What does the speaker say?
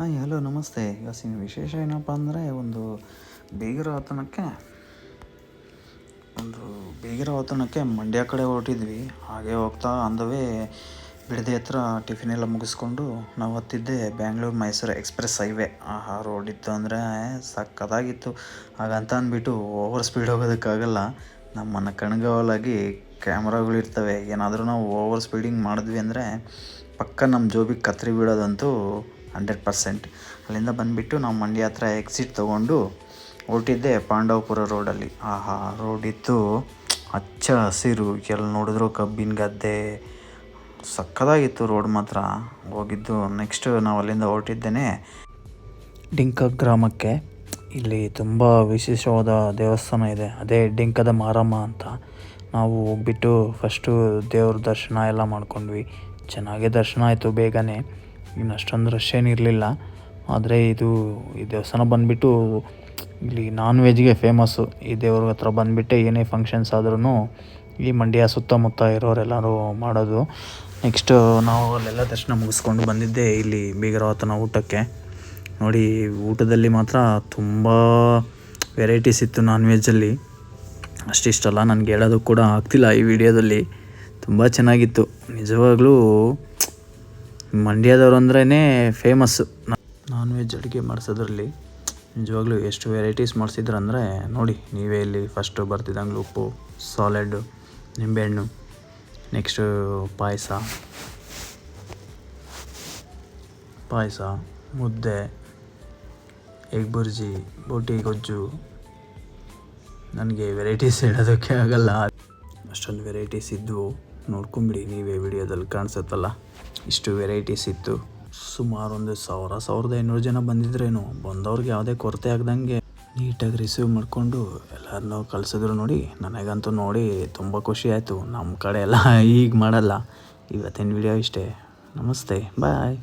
Hi, hello, ನಮಸ್ತೆ. ಇವತ್ತಿನ ವಿಶೇಷ ಏನಪ್ಪ ಅಂದರೆ ಒಂದು ಬೀಗರ ಆತನಕ್ಕೆ ಒಂದು ಬೀಗರ ಆತನಕ್ಕೆ ಮಂಡ್ಯ ಕಡೆ ಹೊರಟಿದ್ವಿ. ಹಾಗೆ ಹೋಗ್ತಾ ಅಂದವೇ ಬಿಡದೆ ಹತ್ರ ಟಿಫಿನ್ ಎಲ್ಲ ಮುಗಿಸ್ಕೊಂಡು ನಾವು ಹತ್ತಿದ್ದೆ ಬ್ಯಾಂಗ್ಳೂರು ಮೈಸೂರು ಎಕ್ಸ್ಪ್ರೆಸ್ ಹೈವೇ. ಆ ರೋಡ್ ಇತ್ತು ಅಂದರೆ ಸಕ್ಕತ್ತಾಗಿತ್ತು ಹಾಗಂತ ಅಂದ್ಬಿಟ್ಟು ಓವರ್ ಸ್ಪೀಡ್ ಹೋಗೋದಕ್ಕಾಗಲ್ಲ. ನಮ್ಮನ್ನು ಕಣ್ಗಾವಲಾಗಿ ಕ್ಯಾಮ್ರಾಗಳಿರ್ತವೆ ಏನಾದರೂ ನಾವು ಓವರ್ ಸ್ಪೀಡಿಂಗ್ ಮಾಡಿದ್ವಿ ಅಂದರೆ ಪಕ್ಕ ನಮ್ಮ ಜೋಬಿಗೆ ಕತ್ರಿ ಬೀಳೋದಂತೂ ಹಂಡ್ರೆಡ್ ಪರ್ಸೆಂಟ್. ಅಲ್ಲಿಂದ ಬಂದುಬಿಟ್ಟು ನಾವು ಮಂಡ್ಯ ಹತ್ರ ಎಕ್ಸಿಟ್ ತೊಗೊಂಡು ಹೊರಟಿದ್ದೆ ಪಾಂಡವಪುರ ರೋಡಲ್ಲಿ ಆಹಾ ರೋಡ್ ಇತ್ತು ಹಚ್ಚ ಹಸಿರು. ಎಲ್ಲಿ ನೋಡಿದ್ರು ಕಬ್ಬಿನ ಗದ್ದೆ. ಸಕ್ಕದಾಗಿತ್ತು ರೋಡ್ ಮಾತ್ರ. ಹೋಗಿದ್ದು ನೆಕ್ಸ್ಟ್ ನಾವು ಅಲ್ಲಿಂದ ಹೊರಟಿದ್ದೇನೆ. ಡಿಂಕ ಗ್ರಾಮಕ್ಕೆ. ಇಲ್ಲಿ ತುಂಬ ವಿಶೇಷವಾದ ದೇವಸ್ಥಾನ ಇದೆ. ಅದೇ ಡಿಂಕದ ಮಾರಮ್ಮ ಅಂತ. ನಾವು ಹೋಗ್ಬಿಟ್ಟು ಫಸ್ಟು ದೇವ್ರ ದರ್ಶನ ಎಲ್ಲ ಮಾಡ್ಕೊಂಡ್ವಿ. ಚೆನ್ನಾಗೇ ದರ್ಶನ ಆಯಿತು ಬೇಗನೆ. ಇನ್ನು ಅಷ್ಟೊಂದು ರಶ್ ಏನಿರಲಿಲ್ಲ ಆದರೆ ಇದು, ಈ ದೇವಸ್ಥಾನ ಬಂದುಬಿಟ್ಟು ಇಲ್ಲಿ ನಾನ್ ವೆಜ್ಗೆ ಫೇಮಸ್ಸು ಈ ದೇವ್ರ ಹತ್ರ ಬಂದುಬಿಟ್ಟೆ ಏನೇ ಫಂಕ್ಷನ್ಸ್ ಆದ್ರೂ ಈ ಮಂಡ್ಯ ಸುತ್ತಮುತ್ತ ಇರೋರೆಲ್ಲರೂ ಮಾಡೋದು. ನೆಕ್ಸ್ಟು ನಾವು ಅಲ್ಲೆಲ್ಲ ದರ್ಶನ ಮುಗಿಸ್ಕೊಂಡು ಬಂದಿದ್ದೆ ಇಲ್ಲಿ ಬೀಗರವತನ ಊಟಕ್ಕೆ. ನೋಡಿ, ಊಟದಲ್ಲಿ ಮಾತ್ರ ತುಂಬ ವೆರೈಟೀಸ್ ಇತ್ತು ನಾನ್ ವೆಜ್ಜಲ್ಲಿ ಅಷ್ಟಿಷ್ಟಲ್ಲ ನನಗೆ ಹೇಳೋದು ಕೂಡ ಆಗ್ತಿಲ್ಲ ಈ ವಿಡಿಯೋದಲ್ಲಿ ತುಂಬ ಚೆನ್ನಾಗಿತ್ತು. ನಿಜವಾಗ್ಲೂ ಮಂಡ್ಯದವ್ರು ಅಂದ್ರೇ ಫೇಮಸ್ ನಾನ್ ವೆಜ್ ಅಡುಗೆ ಮಾಡಿಸೋದ್ರಲ್ಲಿ ನಿಜವಾಗ್ಲೂ ಎಷ್ಟು ವೆರೈಟೀಸ್ ಮಾಡಿಸಿದ್ರು ಅಂದರೆ ನೋಡಿ, ನೀವೇ ಇಲ್ಲಿ ಫಸ್ಟು ಬರ್ತಿದ್ದಂಗೆ ಉಪ್ಪು ಸಾಲೆಡ್ಡು ನಿಂಬೆಹಣ್ಣು ನೆಕ್ಸ್ಟು ಪಾಯಸ. ಪಾಯಸ, ಮುದ್ದೆ ಎಗ್ ಬುರ್ಜಿ ಬೋಟಿ ಗೊಜ್ಜು. ನನಗೆ ವೆರೈಟೀಸ್ ಹೇಳೋದಕ್ಕೆ ಆಗಲ್ಲ. ಅಷ್ಟೊಂದು ವೆರೈಟೀಸ್ ಇದ್ದವು ನೋಡ್ಕೊಂಬಿಡಿ, ನೀವೇ ವಿಡಿಯೋದಲ್ಲಿ ಕಾಣಿಸುತ್ತಲ್ಲ? ಇಷ್ಟು ವೆರೈಟೀಸ್ ಇತ್ತು. ಸುಮಾರು ಒಂದು ಸಾವಿರ, ಸಾವಿರದ ಐನೂರು ಜನ ಬಂದಿದ್ರೇನು? ಬಂದವ್ರಿಗೆ ಯಾವುದೇ ಕೊರತೆ ಆಗ್ದಂಗೆ ನೀಟಾಗಿ ರಿಸೀವ್ ಮಾಡಿಕೊಂಡು ಎಲ್ಲರನ್ನೂ ಕಳಿಸಿದ್ರು ನೋಡಿ. ನನಗಂತೂ ನೋಡಿ ತುಂಬ ಖುಷಿ ಆಯಿತು. ನಮ್ಮ ಕಡೆ ಎಲ್ಲ ಈಗ ಮಾಡಲ್ಲ. ಇವತ್ತಿನ ವಿಡಿಯೋ ಇಷ್ಟೇ. ನಮಸ್ತೆ. ಬಾಯ್